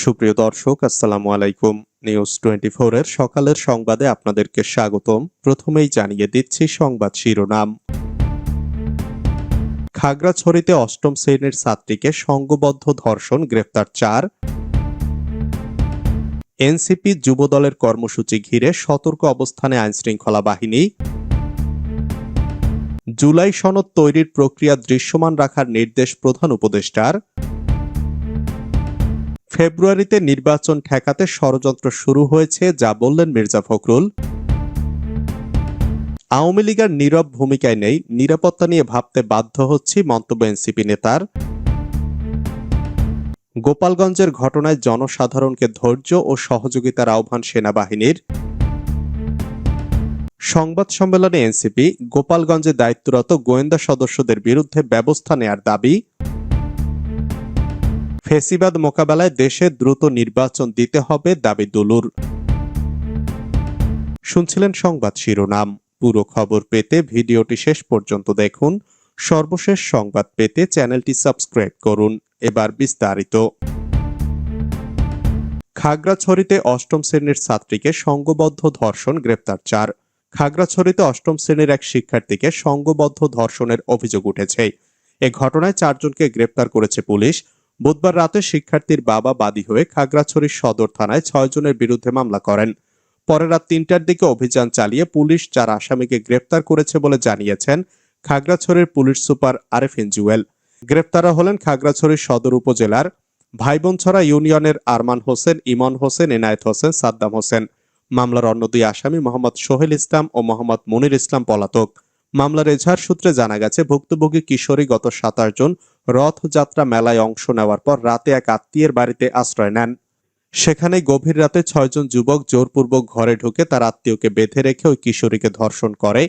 সুপ্রিয় দর্শক, আসসালামু আলাইকুম। নিউজ টোয়েন্টি এর সকালের সংবাদে আপনাদেরকে স্বাগতম। প্রথমেই জানিয়ে দিচ্ছি সংবাদ শিরোনাম। খাগড়াছড়িতে অষ্টম শ্রেণির ছাত্রীকে সংঘবদ্ধ ধর্ষণ গ্রেফতার চার। এনসিপি যুবদলের কর্মসূচি ঘিরে সতর্ক অবস্থানে আইনশৃঙ্খলা বাহিনী। জুলাই সনদ তৈরির প্রক্রিয়া দৃশ্যমান রাখার নির্দেশ প্রধান উপদেষ্টার। ফেব্রুয়ারিতে নির্বাচন ঠেকাতে ষড়যন্ত্র শুরু হয়েছে, যা বললেন মির্জা ফখরুল। আওয়ামী লীগের নীরব ভূমিকায় নেই, নিরাপত্তা নিয়ে ভাবতে বাধ্য হচ্ছি মন্তব্য এনসিপি নেতার। গোপালগঞ্জের ঘটনায় জনসাধারণকে ধৈর্য ও সহযোগিতার আহ্বান সেনাবাহিনীর। সংবাদ সম্মেলনে এনসিপি, গোপালগঞ্জে দায়িত্বরত গোয়েন্দা সদস্যদের বিরুদ্ধে ব্যবস্থা নেয়ার দাবি। ফেসিবাদ মোকাবেলায় দেশে দ্রুত নির্বাচন দিতে হবে দাবি দুলুর। শুনছিলেন সংবাদ শিরোনাম। পুরো খবর পেতে ভিডিওটি শেষ পর্যন্ত দেখুন। সর্বশেষ সংবাদ পেতে চ্যানেলটি সাবস্ক্রাইব করুন। এবার বিস্তারিত। খাগড়াছড়িতে অষ্টম শ্রেণির ছাত্রীকে সংঘবদ্ধ ধর্ষণ গ্রেপ্তার চার। খাগড়াছড়িতে অষ্টম শ্রেণির এক শিক্ষার্থীকে সংঘবদ্ধ ধর্ষণের অভিযোগ উঠেছে। এ ঘটনায় চারজনকে গ্রেপ্তার করেছে পুলিশ। বুধবার রাতে শিক্ষার্থীর বাবা বাদী হয়ে খাগড়াছড়ি সদর থানায় ছয়জনের বিরুদ্ধে মামলা করেন। পরে রাত তিনটার দিকে অভিযান চালিয়ে পুলিশ চার আসামিকে গ্রেপ্তার করেছে বলে জানিয়েছেন খাগড়াছড়ির পুলিশ সুপার আরেফিন জুয়েল গ্রেপ্তারা হলেন খাগড়াছড়ি সদর উপজেলার ভাইবোনছড়া ইউনিয়নের আরমান হোসেন, ইমন হোসেন, এনায়েত হোসেন, সাদ্দাম হোসেন। মামলার অন্য দুই আসামি মোহাম্মদ সোহেল ইসলাম ও মোহাম্মদ মনির ইসলাম পলাতক। মামলার এজাহার সূত্রে জানা গেছে, ভুক্তভোগী কিশোরী গত সাতাশ জন রথযাত্রা মেলায় অংশ নেওয়ার পর রাতে এক আত্মীয়ের বাড়িতে আশ্রয় নেন। সেখানে গভীর রাতে ছয়জন যুবক জোরপূর্বক ঘরে ঢুকে তার আত্মীয়কে বেঁধে রেখে ওই কিশোরীকে ধর্ষণ করে।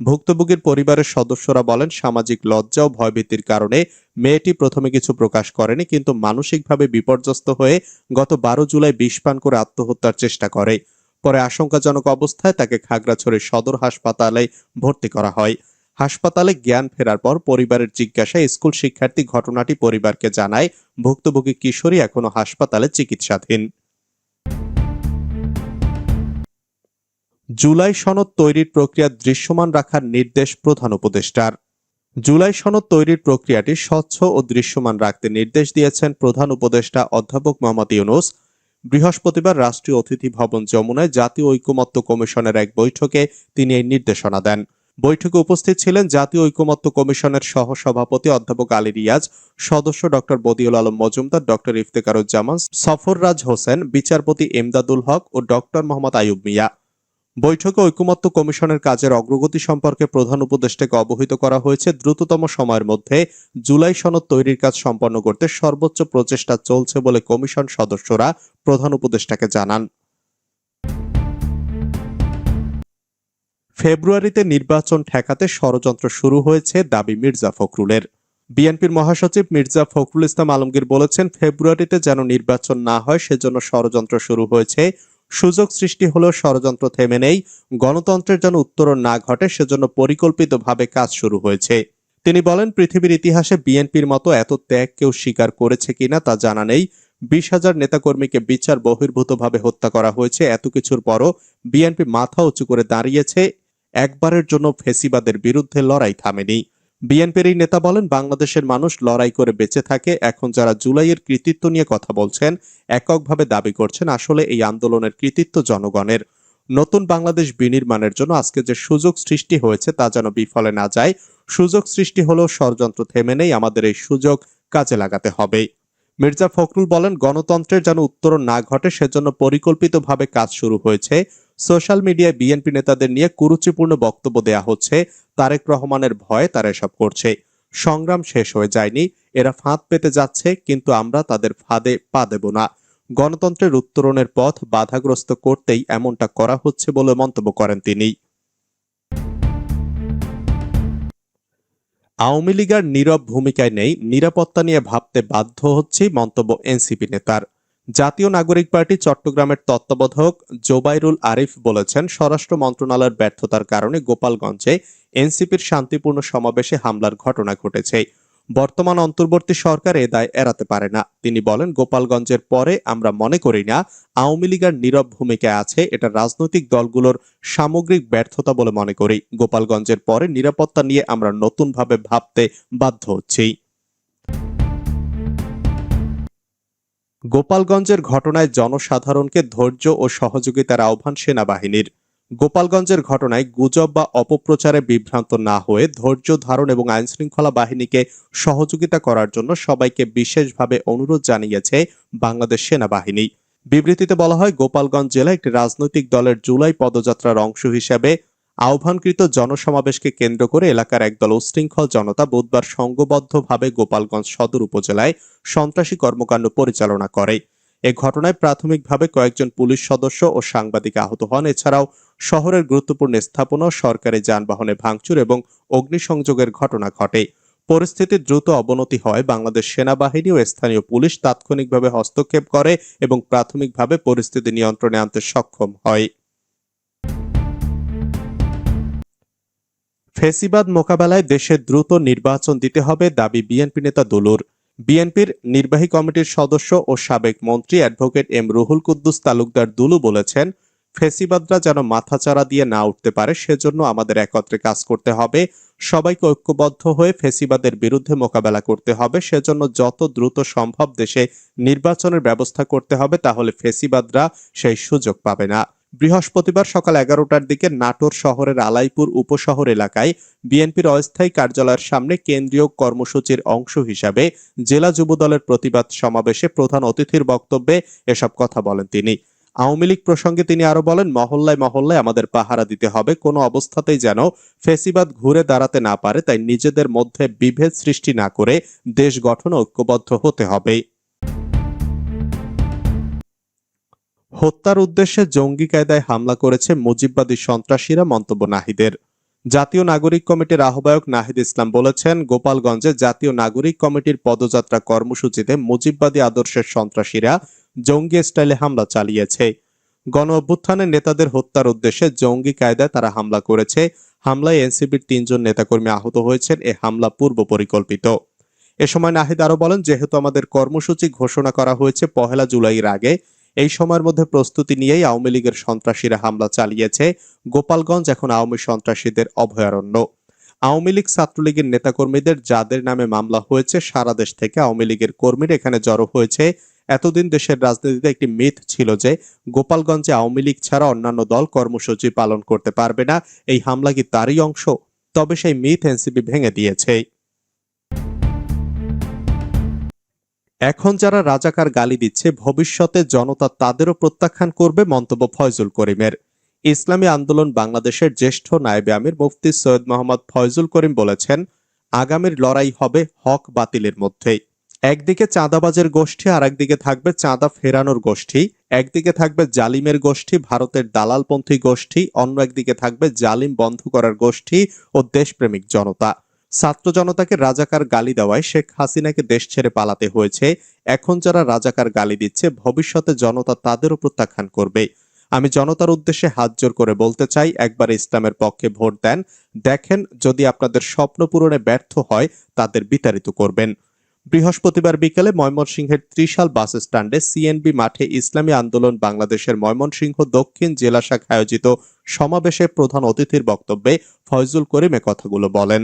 ভুক্তভোগীর পরিবারের সদস্যরা বলেন, সামাজিক লজ্জা ও ভয়ভীতির কারণে মেয়েটি প্রথমে কিছু প্রকাশ করেনি, কিন্তু মানসিকভাবে বিপর্যস্ত হয়ে গত বারো জুলাই বিষ পান করে আত্মহত্যার চেষ্টা করে। পরে আশঙ্কাজনক অবস্থায় তাকে খাগড়াছড়ির সদর হাসপাতালে ভর্তি করা হয়। হাসপাতালে জ্ঞান ফেরার পর পরিবারের জিজ্ঞাসায় স্কুল শিক্ষার্থী ঘটনাটি পরিবারকে জানায়, ভুক্তভোগী কিশোরী এখনও হাসপাতালে চিকিৎসাধীন। জুলাই সনদ তৈরির প্রক্রিয়া দৃশ্যমান রাখার নির্দেশ প্রধান উপদেষ্টার। জুলাই সনদ তৈরির প্রক্রিয়াটি স্বচ্ছ ও দৃশ্যমান রাখতে নির্দেশ দিয়েছেন প্রধান উপদেষ্টা অধ্যাপক মোহাম্মদ ইউনুস। বৃহস্পতিবার রাষ্ট্রীয় অতিথি ভবন যমুনায় জাতীয় ঐকমত্য কমিশনের এক বৈঠকে তিনি এই নির্দেশনা দেন। বৈঠকে উপস্থিত ছিলেন জাতীয় ঐকমত্য কমিশনের সহসভাপতি অধ্যাপক আলী রিয়াজ, সদস্য ডক্টর বদিউল আলম মজুমদার, ডক্টর ইফতেকারুজ্জামান, সফররাজ হোসেন, বিচারপতি এমদাদুল হক ও ডক্টর মোহাম্মদ আয়ুব মিয়া। বৈঠকে ঐকমত্য কমিশনের কাজের অগ্রগতি সম্পর্কে প্রধান উপদেষ্টাকে অবহিত করা হয়েছে। দ্রুততম সময়ের মধ্যে জুলাই সনদ তৈরির কাজ সম্পন্ন করতে সর্বোচ্চ প্রচেষ্টা চলছে বলে কমিশন সদস্যরা প্রধান উপদেষ্টাকে জানান। ফেব্রুয়ারিতে নির্বাচন ঠেকাতে ষড়যন্ত্র শুরু হয়েছে দাবি মির্জা ফখরুলের। বিএনপির মহাসচিব মির্জা ফখরুল ইসলাম আলমগীর বলেছেন, ফেব্রুয়ারিতে যেন নির্বাচন না হয়, সেজন্য ষড়যন্ত্র শুরু হয়েছে। সুযোগ সৃষ্টি হলেও ষড়যন্ত্র থেমে নেই। গণতন্ত্রের যেন উত্তরণ না ঘটে, সেজন্য পরিকল্পিতভাবে কাজ শুরু হয়েছে। তিনি বলেন, পৃথিবীর ইতিহাসে বিএনপির মতো এত ত্যাগ কেউ স্বীকার করেছে কিনা তা জানা নেই। বিশ হাজার নেতাকর্মীকে বিচার বহির্ভূতভাবে হত্যা করা হয়েছে, এত কিছুর পরও বিএনপি মাথা উঁচু করে দাঁড়িয়েছে। একবারের জন্য ফেসিবাদের বিরুদ্ধে লড়াই থামেনি। বিএনপির এই নেতা বলেন, বাংলাদেশের মানুষ লড়াই করে বেঁচে থাকে। এখন যারা জুলাইয়ের কৃতিত্ব নিয়ে কথা বলছেন, এককভাবে দাবি করছেন আসলে এই আন্দোলনের কৃতিত্ব জনগণের। নতুন বাংলাদেশ বিনির্মাণের জন্য আজকে যে সুযোগ সৃষ্টি হয়েছে তা যেন বিফলে না যায়, সুযোগ সৃষ্টি হলেও ষড়যন্ত্র থেমে নেই, আমাদের এই সুযোগ কাজে লাগাতে হবে। মির্জা ফখরুল বলেন, গণতন্ত্রের যেন উত্তরণ না ঘটে, সেজন্য পরিকল্পিতভাবে কাজ শুরু হয়েছে। সোশ্যাল মিডিয়ায় বিএনপি নেতাদের নিয়ে কুরুচিপূর্ণ বক্তব্য দেয়া হচ্ছে। তারেক রহমানের ভয়ে তারা এসব করছে। সংগ্রাম শেষ হয়ে যায়নি। এরা ফাঁদ পেতে যাচ্ছে, কিন্তু আমরা তাদের ফাঁদে পা দেব না। গণতন্ত্রের উত্তরণের পথ বাধাগ্রস্ত করতেই এমনটা করা হচ্ছে বলে মন্তব্য করেন তিনি। আওয়ামী লীগের নীরব ভূমিকায় নেই। নিরাপত্তা নিয়ে ভাবতে বাধ্য হচ্ছে মন্তব্য এনসিপি নেতার। জাতীয় নাগরিক পার্টি চট্টগ্রামের তত্ত্বাবধায়ক জোবাইরুল আরিফ বলেছেন, স্বরাষ্ট্র মন্ত্রণালয়ের ব্যর্থতার কারণে গোপালগঞ্জে এনসিপির শান্তিপূর্ণ সমাবেশে হামলার ঘটনা ঘটেছে। বর্তমান অন্তর্বর্তী সরকার এ দায় এড়াতে পারে না। তিনি বলেন, গোপালগঞ্জের পরে আমরা মনে করি না, আওয়ামী লীগের নীরব ভূমিকায় আছে, এটা রাজনৈতিক দলগুলোর সামগ্রিক ব্যর্থতা বলে মনে করি। গোপালগঞ্জের পরে নিরাপত্তা নিয়ে আমরা নতুনভাবে ভাবতে বাধ্য হচ্ছি। গোপালগঞ্জের ঘটনায় জনসাধারণকে ধৈর্য ও সহযোগিতার আহ্বান সেনাবাহিনীর। গোপালগঞ্জের ঘটনায় গুজব বা অপপ্রচারে বিভ্রান্ত না হয়ে ধৈর্য ধারণ এবং আইনশৃঙ্খলা বাহিনীকে সহযোগিতা করার জন্য সবাইকে বিশেষভাবে অনুরোধ জানিয়েছে বাংলাদেশ সেনাবাহিনী। বিবৃতিতে বলা হয়, গোপালগঞ্জ জেলা একটি রাজনৈতিক দলের জুলাই পদযাত্রার অংশ হিসেবে আহ্বানকৃত জনসমাবেশকে কেন্দ্র করে এলাকার একদল উশৃঙ্খল জনতা বুধবার সংঘবদ্ধভাবে গোপালগঞ্জ সদর উপজেলায় সন্ত্রাসী কর্মকাণ্ড পরিচালনা করে। এ ঘটনায় প্রাথমিকভাবে কয়েকজন পুলিশ সদস্য ও সাংবাদিক আহত হন। এছাড়াও শহরের গুরুত্বপূর্ণ স্থাপনা, সরকারি যানবাহনে ভাঙচুর এবং অগ্নিসংযোগের ঘটনা ঘটে। পরিস্থিতির দ্রুত অবনতি হয়। বাংলাদেশ সেনাবাহিনী ও স্থানীয় পুলিশ তাৎক্ষণিকভাবে হস্তক্ষেপ করে এবং প্রাথমিকভাবে পরিস্থিতি নিয়ন্ত্রণে আনতে সক্ষম হয়। ফেসিবাদ মোকাবেলায় দেশে দ্রুত নির্বাচন দিতে হবে দাবি বিএনপি নেতা দুলুর। বিএনপির নির্বাহী কমিটির সদস্য ও সাবেক মন্ত্রী অ্যাডভোকেট এম রুহুল কুদ্দুস তালুকদার দুলু বলেছেন, ফেসিবাদরা যেন মাথাচাড়া দিয়ে না উঠতে পারে, সেজন্য আমাদের একত্রে কাজ করতে হবে। সবাইকে ঐক্যবদ্ধ হয়ে ফেসিবাদের বিরুদ্ধে মোকাবেলা করতে হবে, সেজন্য যত দ্রুত সম্ভব দেশে নির্বাচনের ব্যবস্থা করতে হবে, তাহলে ফেসিবাদরা সেই সুযোগ পাবে না। বৃহস্পতিবার সকাল এগারোটার দিকে নাটোর শহরের আলাইপুর উপশহর এলাকায় বিএনপির অস্থায়ী কার্যালয়ের সামনে কেন্দ্রীয় কর্মসূচির অংশ হিসাবে জেলা যুবদলের প্রতিবাদ সমাবেশে প্রধান অতিথির বক্তব্যে এসব কথা বলেন তিনি। আওয়ামী লীগ প্রসঙ্গে তিনি আরও বলেন, মহল্লায় মহল্লায় আমাদের পাহারা দিতে হবে, কোনো অবস্থাতেই যেন ফেসিবাদ ঘুরে দাঁড়াতে না পারে, তাই নিজেদের মধ্যে বিভেদ সৃষ্টি না করে দেশ গঠন ঐক্যবদ্ধ হতে হবে। হত্যার উদ্দেশ্যে জঙ্গি কায়দায় হামলা করেছে মুজিববাদী সন্ত্রাসীরা মন্তব্য নাহিদের। জাতীয় নাগরিক কমিটির আহ্বায়ক নাহিদ ইসলাম বলেছেন, গোপালগঞ্জে জাতীয় নাগরিক কমিটির পদযাত্রা কর্মসূচিতে মুজিববাদী আদর্শের সন্ত্রাসীরা জঙ্গি স্টাইলে হামলা চালিয়েছে। গণ অভ্যুত্থানের নেতাদের হত্যার উদ্দেশ্যে জঙ্গি কায়দায় তারা হামলা করেছে। হামলায় এনসিবির তিনজন নেতাকর্মী আহত হয়েছেন, এ হামলা পূর্ব পরিকল্পিত। এ সময় নাহিদ আরও বলেন, যেহেতু আমাদের কর্মসূচি ঘোষণা করা হয়েছে পহেলা জুলাইয়ের আগে এই সময়ের মধ্যে প্রস্তুতি নিয়েই আওয়ামী লীগের সন্ত্রাসীরা হামলা চালিয়েছে। গোপালগঞ্জ এখন আওয়ামী সন্ত্রাসীদের অভয়ারণ্য। আওয়ামী লীগ ছাত্রলীগের নেতাকর্মীদের যাদের নামে মামলা হয়েছে, সারা দেশ থেকে আওয়ামী লীগের কর্মীরা এখানে জড়ো হয়েছে। এতদিন দেশের রাজনীতিতে একটি মিথ ছিল যে, গোপালগঞ্জে আওয়ামী লীগ ছাড়া অন্যান্য দল কর্মসূচি পালন করতে পারবে না। এই হামলা কি তারই অংশ? তবে সেই মিথ এনসিপি ভেঙে দিয়েছে। এখন যারা রাজাকার গালি দিচ্ছে, ভবিষ্যতে জনতা তাদেরও প্রত্যাখ্যান করবে মন্তব্য ফয়জুল করিমের। ইসলামী আন্দোলন বাংলাদেশের জ্যেষ্ঠ নায়েবে আমির মুফতি সৈয়দ মোহাম্মদ ফয়জুল করিম বলেছেন, আগামীর লড়াই হবে হক বাতিলের মধ্যেই। একদিকে চাঁদাবাজের গোষ্ঠী আর একদিকে থাকবে চাঁদা ফেরানোর গোষ্ঠী। একদিকে থাকবে জালিমের গোষ্ঠী, ভারতের দালালপন্থী গোষ্ঠী। অন্য একদিকে থাকবে জালিম বন্ধ করার গোষ্ঠী ও দেশপ্রেমিক জনতা। ছাত্র জনতাকে রাজাকার গালি দেওয়ায় শেখ হাসিনাকে দেশ ছেড়ে পালাতে হয়েছে। এখন যারা রাজাকার গালি দিচ্ছে, ভবিষ্যতে জনতা তাদেরও প্রত্যাখ্যান করবে। আমি জনতার উদ্দেশ্যে হাত জোর করে বলতে চাই, একবার ইসলামের পক্ষে ভোট দেন। দেখেন, যদি আপনাদের স্বপ্ন পূরণে ব্যর্থ হয়, তাদের বিতাড়িত করবেন। বৃহস্পতিবার বিকেলে ময়মনসিংহের ত্রিশাল বাস স্ট্যান্ডে সিএনবি মাঠে ইসলামী আন্দোলন বাংলাদেশের ময়মনসিংহ দক্ষিণ জেলা শাখা আয়োজিত সমাবেশে প্রধান অতিথির বক্তব্যে ফয়জুল করিম কথাগুলো বলেন।